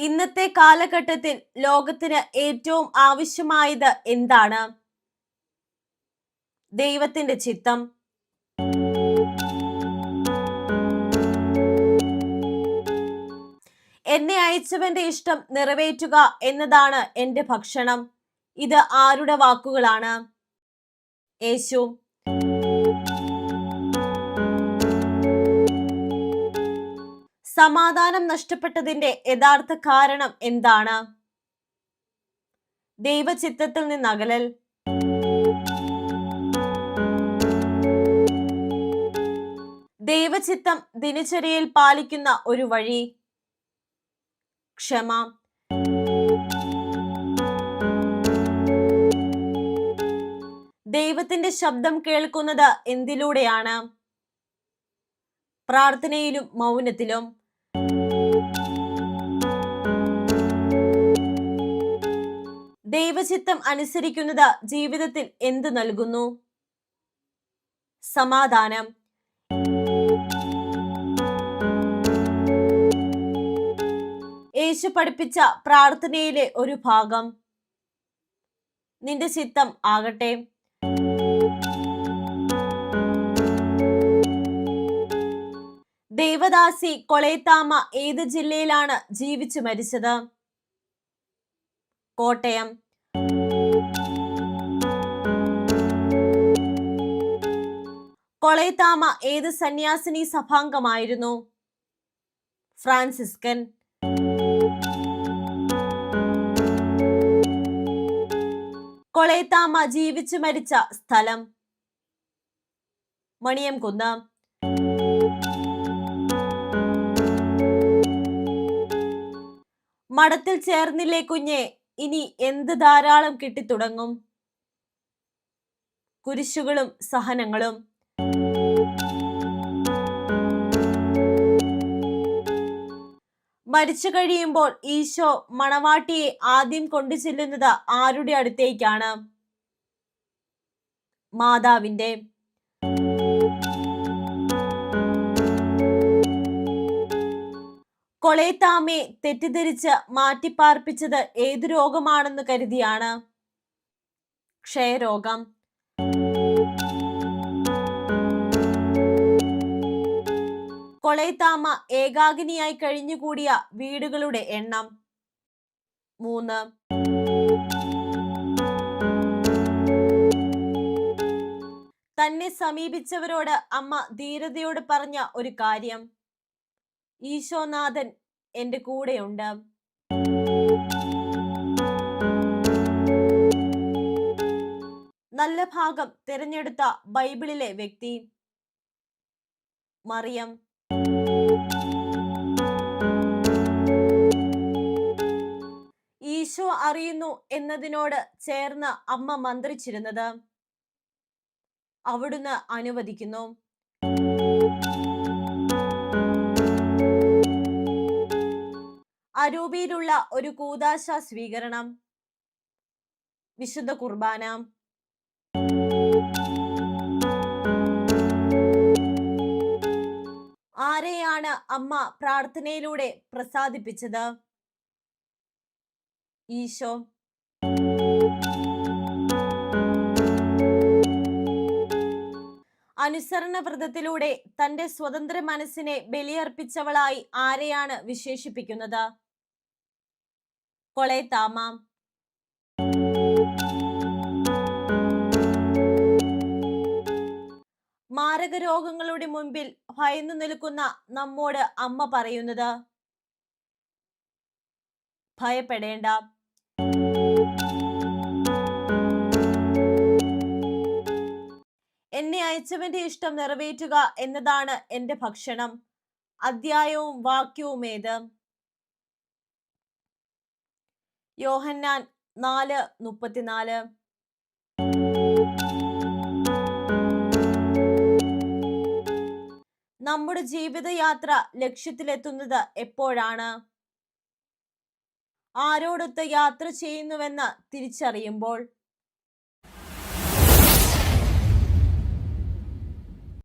ഇന്നത്തെ കാലഘട്ടത്തിൽ ലോകത്തിന് ഏറ്റവും ആവശ്യമായത് എന്താണ്? ദൈവത്തിന്റെ ചിത്തം. എന്നെ അയച്ചവന്റെ ഇഷ്ടം നിറവേറ്റുക എന്നതാണ് എന്റെ ഭക്ഷണം. ഇത് ആരുടെ വാക്കുകളാണ്? യേശു. സമാധാനം നഷ്ടപ്പെട്ടതിന്റെ യഥാർത്ഥ കാരണം എന്താണ്? ദൈവചിത്തത്തിൽ നിന്ന് അകലൽ ദൈവചിത്തം ദിനചര്യയിൽ പാലിക്കുന്ന ഒരു വഴി. ക്ഷമ. ദൈവത്തിന്റെ ശബ്ദം കേൾക്കുന്നത് എന്തിലൂടെയാണ്? പ്രാർത്ഥനയിലും മൗനത്തിലും. ദൈവചിത്തം അനുസരിക്കുന്നത് ജീവിതത്തിൽ എന്ത് നൽകുന്നു? സമാധാനം. യേശു പഠിപ്പിച്ച പ്രാർത്ഥനയിലെ ഒരു ഭാഗം. നിന്റെ ചിത്തം ആകട്ടെ. ദേവദാസി കൊളേത്താമ ഏത് ജില്ലയിലാണ് ജീവിച്ചു മരിച്ചത്? കോട്ടയം. കൊളൈത്താമ ഏത് സന്യാസിനി സഭാംഗമായിരുന്നു? ഫ്രാൻസിസ്കൻ. കൊളൈത്താമ ജീവിച്ചു മരിച്ച സ്ഥലം. മണിയം കുന്ന മഠത്തിൽ ചേർന്നില്ലേ കുഞ്ഞെ? ഇനി എന്ത് ധാരാളം കിട്ടിത്തുടങ്ങും? കുരിശുകളും സഹനങ്ങളും. മരിച്ചു കഴിയുമ്പോൾ ഈശോ മണവാട്ടിയെ ആദ്യം കൊണ്ടു ചെല്ലുന്നത് ആരുടെ അടുത്തേക്കാണ്? മാതാവിന്റെ കൊളേത്താമെ തെറ്റിദ്ധരിച്ച് മാറ്റിപ്പാർപ്പിച്ചത് ഏതു രോഗമാണെന്ന് കരുതിയാണ്? ക്ഷയരോഗം. കൊളേത്താമ ഏകാഗിനിയായി കഴിഞ്ഞുകൂടിയ വീടുകളുടെ എണ്ണം മൂന്ന്. തന്നെ സമീപിച്ചവരോട് അമ്മ ധീരതയോട് പറഞ്ഞ ഒരു കാര്യം. ഈശോനാഥൻ എന്റെ കൂടെയുണ്ട്. നല്ല ഭാഗം തിരഞ്ഞെടുത്ത ബൈബിളിലെ വ്യക്തി മറിയം. ഈശോ അറിയുന്നു എന്നതിനോട് ചേർന്ന് അമ്മ മന്ത്രിച്ചിരുന്നത്. അവിടുന്ന് അനുവദിക്കുന്നു. അരൂപിയിലുള്ള ഒരു കൂതാശ സ്വീകരണം. വിശുദ്ധ കുർബാന. ആരെയാണ് അമ്മ പ്രാർത്ഥനയിലൂടെ പ്രസാദിപ്പിച്ചത്? ഈശോ. അനുസരണ വ്രതത്തിലൂടെ തന്റെ സ്വതന്ത്ര മനസ്സിനെ ബലിയർപ്പിച്ചവളായി ആരെയാണ് വിശേഷിപ്പിക്കുന്നത്? കൊളേത്താമ മാരക രോഗങ്ങളുടെ മുൻപിൽ ഭയന്നു നിൽക്കുന്ന നമ്മോട് അമ്മ പറയുന്നത് ഭയപ്പെടേണ്ട. എന്നെ അയച്ചവന്റെ ഇഷ്ടം നിറവേറ്റുക എന്നതാണ് എന്റെ ഭക്ഷണം. അധ്യായവും വാക്യവും ഏത് യോഹന്നാൻ നാല് മുപ്പത്തിനാല്. നമ്മുടെ ജീവിതയാത്ര ലക്ഷ്യത്തിലെത്തുന്നത് എപ്പോഴാണ്? ആരോടൊത്ത് യാത്ര ചെയ്യുന്നുവെന്ന് തിരിച്ചറിയുമ്പോൾ